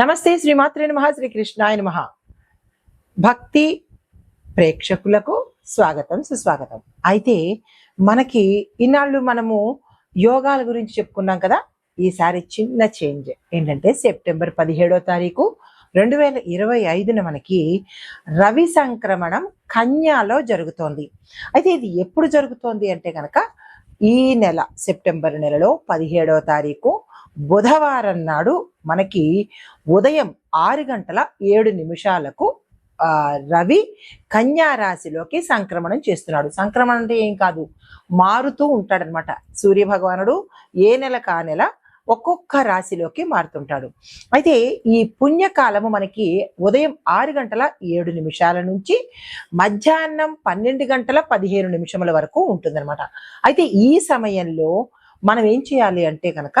నమస్తే శ్రీమాత్రే నమ శ్రీ కృష్ణాయ నమ. భక్తి ప్రేక్షకులకు స్వాగతం సుస్వాగతం. అయితే మనకి ఇన్నాళ్ళు మనము యోగాల గురించి చెప్పుకున్నాం కదా ఈసారి చిన్న చేంజ్. ఏంటంటే సెప్టెంబర్ పదిహేడో తారీఖు రెండు వేల ఇరవై ఐదున మనకి రవి సంక్రమణం కన్యాలో జరుగుతోంది. అయితే ఇది ఎప్పుడు జరుగుతోంది అంటే కనుక ఈ నెల సెప్టెంబర్ నెలలో పదిహేడవ తారీఖు బుధవారం నాడు మనకి ఉదయం ఆరు గంటల ఏడు నిమిషాలకు రవి కన్యా రాశిలోకి సంక్రమణం చేస్తున్నాడు. సంక్రమణం అంటే ఏం కాదు మారుతూ ఉంటాడనమాట సూర్య భగవానుడు ఏ నెల కా నెల ఒక్కొక్క రాశిలోకి మారుతుంటాడు. అయితే ఈ పుణ్యకాలము మనకి ఉదయం ఆరు గంటల ఏడు నిమిషాల నుంచి మధ్యాహ్నం పన్నెండు గంటల పదిహేను నిమిషముల వరకు ఉంటుందన్నమాట. అయితే ఈ సమయంలో మనం ఏం చేయాలి అంటే కనుక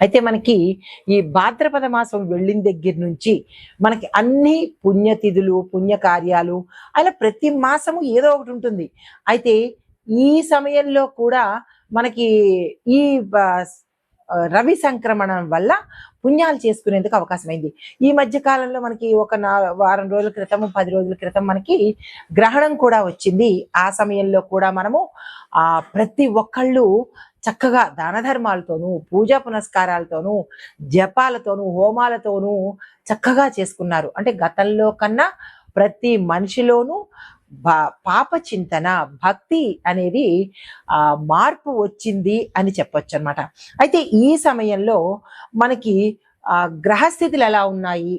అయితే మనకి ఈ భాద్రపద మాసం వెళ్ళిన దగ్గర నుంచి మనకి అన్ని పుణ్యతిథులు పుణ్యకార్యాలు అలా ప్రతి మాసము ఏదో ఒకటి ఉంటుంది. అయితే ఈ సమయంలో కూడా మనకి ఈ రవి సంక్రమణం వల్ల పుణ్యాలు చేసుకునేందుకు అవకాశం అయింది ఈ మధ్య కాలంలో మనకి ఒక నా వారం రోజుల క్రితం పది రోజుల క్రితం మనకి గ్రహణం కూడా వచ్చింది. ఆ సమయంలో కూడా మనము ఆ ప్రతి ఒక్కళ్ళు చక్కగా దాన ధర్మాలతోనూ పూజా పునస్కారాలతోనూ జపాలతోనూ హోమాలతోనూ చక్కగా చేసుకున్నారు. అంటే గతంలో కన్నా ప్రతి మనిషిలోనూ పాప చింతన భక్తి అనేది మార్పు వచ్చింది అని చెప్పొచ్చు అనమాట అయితే ఈ సమయంలో మనకి గ్రహస్థితులు ఎలా ఉన్నాయి?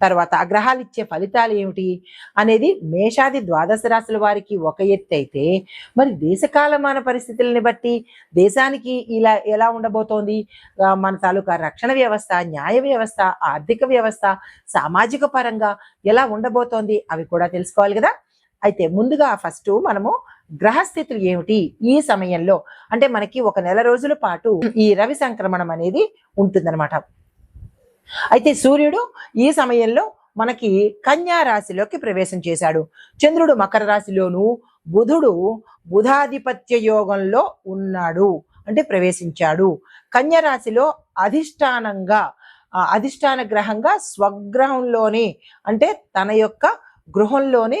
తర్వాత ఆ గ్రహాలు ఇచ్చే ఫలితాలు ఏమిటి? అనేది మేషాది ద్వాదశ రాశుల వారికి ఒక ఎత్తు అయితే మరి దేశకాలమాన పరిస్థితులని బట్టి దేశానికి ఇలా ఎలా ఉండబోతోంది? మన తాలూకా రక్షణ వ్యవస్థ న్యాయ వ్యవస్థ ఆర్థిక వ్యవస్థ సామాజిక పరంగా ఎలా ఉండబోతోంది? అవి కూడా తెలుసుకోవాలి కదా? అయితే ముందుగా ఫస్ట్ మనము గ్రహస్థితులు ఏమిటి ఈ సమయంలో? అంటే మనకి ఒక నెల రోజుల పాటు ఈ రవి సంక్రమణం అనేది ఉంటుందన్నమాట. అయితే సూర్యుడు ఈ సమయంలో మనకి కన్యా రాశిలోకి ప్రవేశం చేశాడు. చంద్రుడు మకర రాశిలోను బుధుడు బుధాధిపత్య యోగంలో ఉన్నాడు. అంటే ప్రవేశించాడు. కన్యా రాశిలో అధిష్టానంగా అధిష్టాన గ్రహంగా స్వగ్రహంలోనే అంటే తన యొక్క గృహంలోనే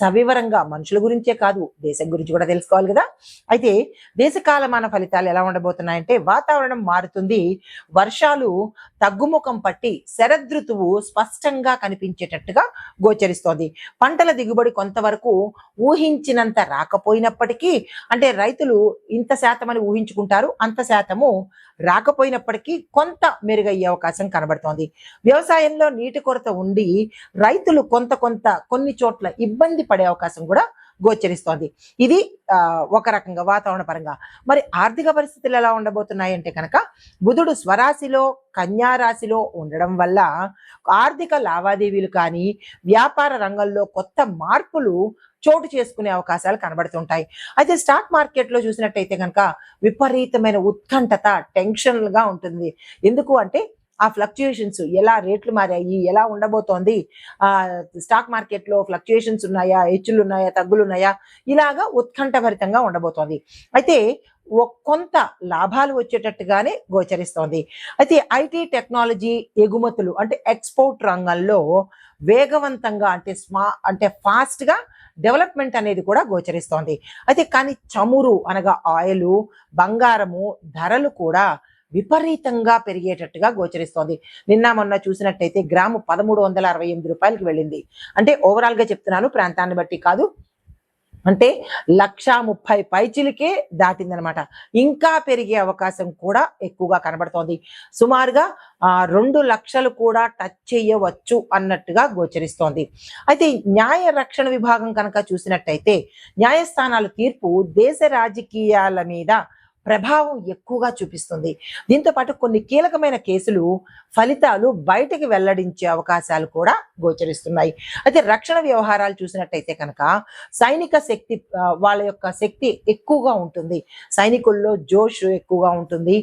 సవివరంగా మనుషుల గురించే కాదు దేశం గురించి కూడా తెలుసుకోవాలి కదా. అయితే దేశకాలమాన ఫలితాలు ఎలా ఉండబోతున్నాయంటే వాతావరణం మారుతుంది. వర్షాలు తగ్గుముఖం పట్టి శరదృతువు స్పష్టంగా కనిపించేటట్టుగా గోచరిస్తోంది. పంటల దిగుబడి కొంతవరకు ఊహించినంత రాకపోయినప్పటికీ అంటే రైతులు ఇంత శాతం అని ఊహించుకుంటారు అంత శాతము రాకపోయినప్పటికీ కొంత మెరుగయ్యే అవకాశం కనబడుతోంది. వ్యవసాయంలో నీటి కొరత ఉండి రైతులు కొంత కొంత కొన్ని చోట్ల ఇబ్బంది ఇబ్బంది పడే అవకాశం కూడా గోచరిస్తోంది. ఇది ఒక రకంగా వాతావరణ పరంగా. మరి ఆర్థిక పరిస్థితులు ఎలా ఉండబోతున్నాయి అంటే కనుక బుధుడు స్వరాశిలో కన్యా రాశిలో ఉండడం వల్ల ఆర్థిక లావాదేవీలు కానీ వ్యాపార రంగంలో కొత్త మార్పులు చోటు చేసుకునే అవకాశాలు కనబడుతుంటాయి. అయితే స్టాక్ మార్కెట్లో చూసినట్టయితే కనుక విపరీతమైన ఉత్కంఠత టెన్షన్గా ఉంటుంది. ఎందుకు అంటే ఆ ఫ్లక్చుయేషన్స్ ఎలా రేట్లు మారాయి ఎలా ఉండబోతోంది ఆ స్టాక్ మార్కెట్లో ఫ్లక్చుయేషన్స్ ఉన్నాయా హెచ్చులు ఉన్నాయా తగ్గులు ఉన్నాయా ఇలాగా ఉత్కంఠభరితంగా ఉండబోతోంది. అయితే ఒ- కొంత లాభాలు వచ్చేటట్టుగానే గోచరిస్తోంది. అయితే ఐటీ టెక్నాలజీ ఎగుమతులు అంటే ఎక్స్పోర్ట్ రంగంలో వేగవంతంగా అంటే స్మా అంటే ఫాస్ట్గా డెవలప్మెంట్ అనేది కూడా గోచరిస్తోంది. అయితే కానీ చమురు అనగా ఆయిల్ బంగారము ధరలు కూడా విపరీతంగా పెరిగేటట్టుగా గోచరిస్తోంది. నిన్న మొన్న చూసినట్టయితే గ్రాము పదమూడు వందల అరవై ఎనిమిది రూపాయలకి వెళ్ళింది. అంటే ఓవరాల్గా చెప్తున్నాను ప్రాంతాన్ని బట్టి కాదు. అంటే లక్షా ముప్పై పైచిలకే దాటిందనమాట. ఇంకా పెరిగే అవకాశం కూడా ఎక్కువగా కనబడుతోంది. సుమారుగా ఆ, రెండు లక్షలు కూడా టచ్ చేయవచ్చు అన్నట్టుగా గోచరిస్తోంది. అయితే న్యాయ రక్షణ విభాగం కనుక చూసినట్టయితే న్యాయస్థానాల తీర్పు దేశ రాజకీయాల మీద ప్రభావం ఎక్కువగా చూపిస్తుంది. దీంతో పాటు కొన్ని కీలకమైన కేసులు ఫలితాలు బయటకి వెల్లడించే అవకాశాలు కూడా గోచరిస్తున్నాయి. అయితే రక్షణ వ్యవహారాలు చూసినట్టయితే కనుక సైనిక శక్తి వాళ్ళ యొక్క శక్తి ఎక్కువగా ఉంటుంది. సైనికుల్లో జోష్ ఎక్కువగా ఉంటుంది.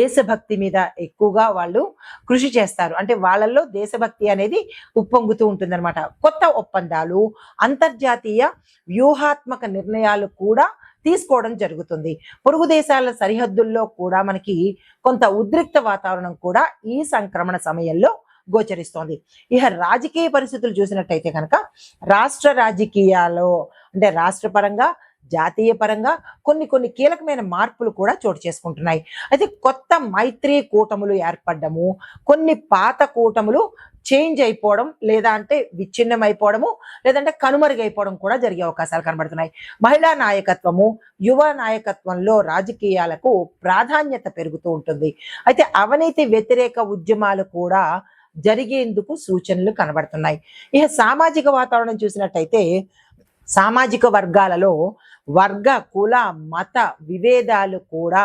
దేశభక్తి మీద ఎక్కువగా వాళ్ళు కృషి చేస్తారు. అంటే వాళ్ళల్లో దేశభక్తి అనేది ఉప్పొంగుతూ ఉంటుందన్నమాట. కొత్త ఒప్పందాలు అంతర్జాతీయ వ్యూహాత్మక నిర్ణయాలు కూడా తీసుకోవడం జరుగుతుంది. పొరుగు దేశాల సరిహద్దుల్లో కూడా మనకి కొంత ఉద్రిక్త వాతావరణం కూడా ఈ సంక్రమణ సమయంలో గోచరిస్తోంది. ఇక రాజకీయ పరిస్థితులు చూసినట్టయితే కనుక రాష్ట్ర రాజకీయాల్లో అంటే రాష్ట్ర పరంగా జాతీయ పరంగా కొన్ని కొన్ని కీలకమైన మార్పులు కూడా చోటు చేసుకుంటున్నాయి. అయితే కొత్త మైత్రి కూటములు ఏర్పడ్డము కొన్ని పాత కూటములు చేంజ్ అయిపోవడం లేదా అంటే విచ్ఛిన్నం అయిపోవడము లేదంటే కనుమరుగైపోవడం కూడా జరిగే అవకాశాలు కనబడుతున్నాయి. మహిళా నాయకత్వము యువ నాయకత్వంలో రాజకీయాలకు ప్రాధాన్యత పెరుగుతూ ఉంటుంది. అయితే అవినీతి వ్యతిరేక ఉద్యమాలు కూడా జరిగేందుకు సూచనలు కనబడుతున్నాయి. ఇక సామాజిక వాతావరణం చూసినట్టయితే సామాజిక వర్గాలలో వర్గ కుల మత విభేదాలు కూడా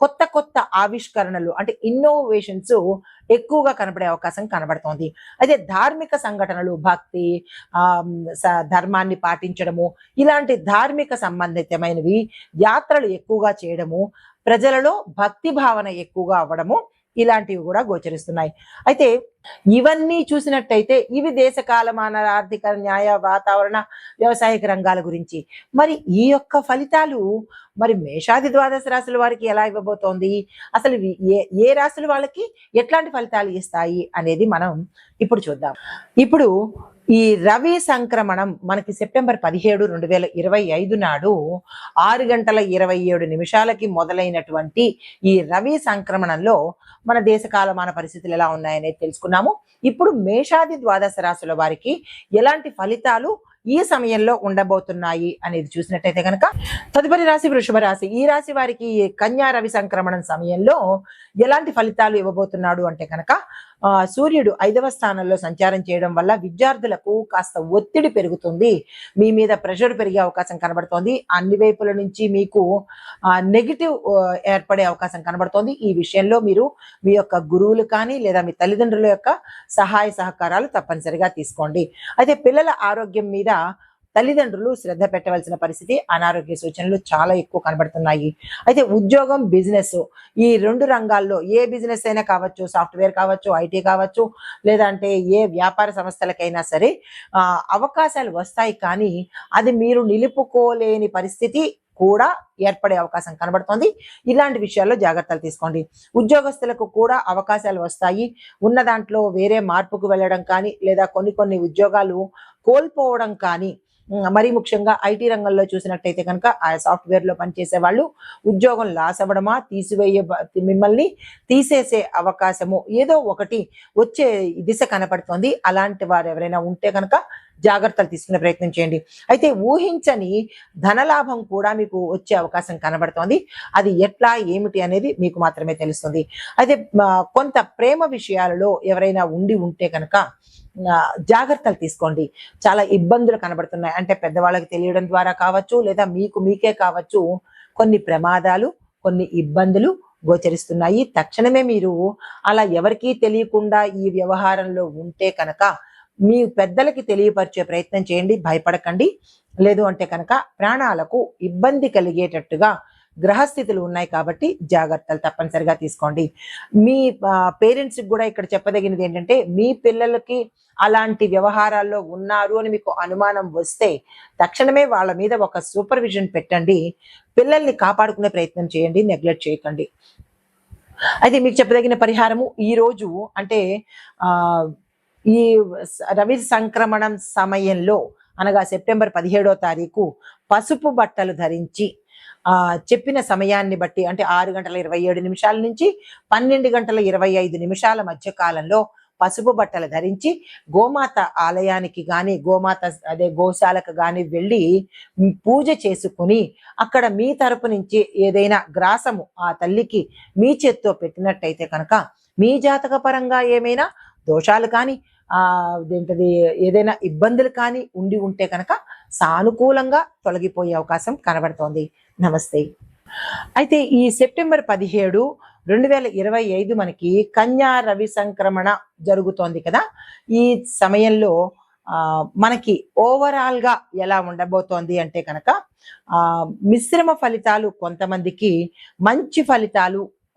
కొత్త కొత్త ఆవిష్కరణలు అంటే ఇన్నోవేషన్స్ ఎక్కువగా కనబడే అవకాశం కనబడుతోంది. అయితే ధార్మిక సంఘటనలు భక్తి ధర్మాన్ని పాటించడము ఇలాంటి ధార్మిక సంబంధితమైనవి యాత్రలు ఎక్కువగా చేయడము ప్రజలలో భక్తి భావన ఎక్కువగా అవ్వడము ఇలాంటివి కూడా గోచరిస్తున్నాయి. అయితే ఇవన్నీ చూసినట్టయితే ఇవి దేశ కాలమాన ఆర్థిక న్యాయ వాతావరణ వ్యవసాయక రంగాల గురించి. మరి ఈ యొక్క ఫలితాలు మరి మేషాది ద్వాదశ రాశుల వారికి ఎలా ఇవ్వబోతోంది? అసలు ఏ ఏ రాశుల వాళ్ళకి ఎట్లాంటి ఫలితాలు ఇస్తాయి అనేది మనం ఇప్పుడు చూద్దాం. ఇప్పుడు ఈ రవి సంక్రమణం మనకి సెప్టెంబర్ పదిహేడు రెండు వేల ఇరవై ఐదు నాడు ఆరు గంటల ఇరవై ఏడు నిమిషాలకి మొదలైనటువంటి ఈ రవి సంక్రమణంలో మన దేశ కాలమాన పరిస్థితులు ఎలా ఉన్నాయనేది తెలుసుకున్నాము. ఇప్పుడు మేషాది ద్వాదశ రాశుల వారికి ఎలాంటి ఫలితాలు ఈ సమయంలో ఉండబోతున్నాయి అనేది చూసినట్టయితే కనుక తదుపరి రాశి వృషభ రాశి. ఈ రాశి వారికి కన్యా రవి సంక్రమణం సమయంలో ఎలాంటి ఫలితాలు ఇవ్వబోతున్నాడు అంటే కనుక సూర్యుడు ఐదవ స్థానంలో సంచారం చేయడం వల్ల విద్యార్థులకు కాస్త ఒత్తిడి పెరుగుతుంది. మీ మీద ప్రెషర్ పెరిగే అవకాశం కనబడుతోంది. అన్ని వైపుల నుంచి మీకు నెగిటివ్ ఏర్పడే అవకాశం కనబడుతోంది. ఈ విషయంలో మీరు మీ యొక్క గురువులు కానీ లేదా మీ తల్లిదండ్రుల యొక్క సహాయ సహకారాలు తప్పనిసరిగా తీసుకోండి. అయితే పిల్లల ఆరోగ్యం మీద తల్లిదండ్రులు శ్రద్ధ పెట్టవలసిన పరిస్థితి అనారోగ్య సూచనలు చాలా ఎక్కువ కనబడుతున్నాయి. అయితే ఉద్యోగం బిజినెస్ ఈ రెండు రంగాల్లో ఏ బిజినెస్ అయినా కావచ్చు సాఫ్ట్వేర్ కావచ్చు ఐటీ కావచ్చు లేదంటే ఏ వ్యాపార సంస్థలకైనా సరే అవకాశాలు వస్తాయి కానీ అది మీరు నిలుపుకోలేని పరిస్థితి కూడా ఏర్పడే అవకాశం కనబడుతోంది. ఇలాంటి విషయాల్లో జాగ్రత్తలు తీసుకోండి. ఉద్యోగస్తులకు కూడా అవకాశాలు వస్తాయి. ఉన్న దాంట్లో వేరే మార్పుకు వెళ్ళడం కానీ లేదా కొన్ని కొన్ని ఉద్యోగాలు కోల్పోవడం కానీ మరీ ముఖ్యంగా ఐటీ రంగంలో చూసినట్టయితే కనుక ఆ సాఫ్ట్వేర్లో పనిచేసే వాళ్ళు ఉద్యోగం లాస్ అవ్వడమా తీసివేయ మిమ్మల్ని తీసేసే అవకాశము ఏదో ఒకటి వచ్చే దిశ కనపడుతోంది. అలాంటి వారు ఎవరైనా ఉంటే కనుక జాగ్రత్తలు తీసుకునే ప్రయత్నం చేయండి. అయితే ఊహించని ధనలాభం కూడా మీకు వచ్చే అవకాశం కనబడుతోంది. అది ఎట్లా ఏమిటి అనేది మీకు మాత్రమే తెలుస్తుంది. అయితే కొంత ప్రేమ విషయాలలో ఎవరైనా ఉండి ఉంటే కనుక జాగ్రత్తలు తీసుకోండి. చాలా ఇబ్బందులు కనబడుతున్నాయి. అంటే పెద్దవాళ్ళకి తెలియడం ద్వారా కావచ్చు లేదా మీకు మీకే కావచ్చు కొన్ని ప్రమాదాలు కొన్ని ఇబ్బందులు గోచరిస్తున్నాయి. తక్షణమే మీరు అలా ఎవరికీ తెలియకుండా ఈ వ్యవహారంలో ఉంటే కనుక మీ పెద్దలకి తెలియపరిచే ప్రయత్నం చేయండి భయపడకండి. లేదు అంటే కనుక ప్రాణాలకు ఇబ్బంది కలిగేటట్టుగా గ్రహస్థితులు ఉన్నాయి కాబట్టి జాగ్రత్తలు తప్పనిసరిగా తీసుకోండి. మీ పేరెంట్స్కి కూడా ఇక్కడ చెప్పదగినది ఏంటంటే మీ పిల్లలకి అలాంటి వ్యవహారాల్లో ఉన్నారు అని మీకు అనుమానం వస్తే తక్షణమే వాళ్ళ మీద ఒక సూపర్విజన్ పెట్టండి. పిల్లల్ని కాపాడుకునే ప్రయత్నం చేయండి నెగ్లెక్ట్ చేయకండి. అయితే మీకు చెప్పదగిన పరిహారము ఈ రోజు అంటే ఆ ఈ రవి సంక్రమణం సమయంలో అనగా సెప్టెంబర్ పదిహేడో తారీఖు పసుపు బట్టలు ధరించి ఆ చెప్పిన సమయాన్ని బట్టి అంటే ఆరు గంటల ఇరవై ఏడు నిమిషాల నుంచి పన్నెండు గంటల ఇరవై ఐదు నిమిషాల మధ్య కాలంలో పసుపు బట్టలు ధరించి గోమాత ఆలయానికి గాని గోమాత అదే గోశాలకు గాని వెళ్ళి పూజ చేసుకుని అక్కడ మీ తరపు నుంచి ఏదైనా గ్రాసము ఆ తల్లికి మీ చేత్తో పెట్టినట్టయితే కనుక మీ జాతక పరంగా ఏమైనా దోషాలు కానీ ఏంటది ఏదైనా ఇబ్బందులు కానీ ఉండి ఉంటే కనుక సానుకూలంగా తొలగిపోయే అవకాశం కనబడుతోంది. నమస్తే. అయితే ఈ సెప్టెంబర్ పదిహేడు రెండు వేల ఇరవై ఐదు మనకి కన్యా రవి సంక్రమణ జరుగుతోంది కదా. ఈ సమయంలో మనకి ఓవరాల్గా ఎలా ఉండబోతోంది అంటే కనుక ఆ మిశ్రమ ఫలితాలు కొంతమందికి మంచి ఫలితాలు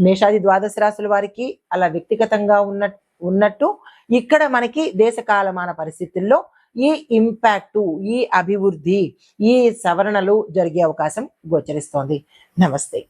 మేషాది ద్వాదశ రాశుల వారికి అలా వ్యక్తిగతంగా ఉన్న ఉన్నట్టు ఇక్కడ మనకి దేశ కాలమాన పరిస్థితుల్లో ఈ ఇంపాక్టు ఈ అభివృద్ధి ఈ సవరణలు జరిగే అవకాశం గోచరిస్తోంది. నమస్తే.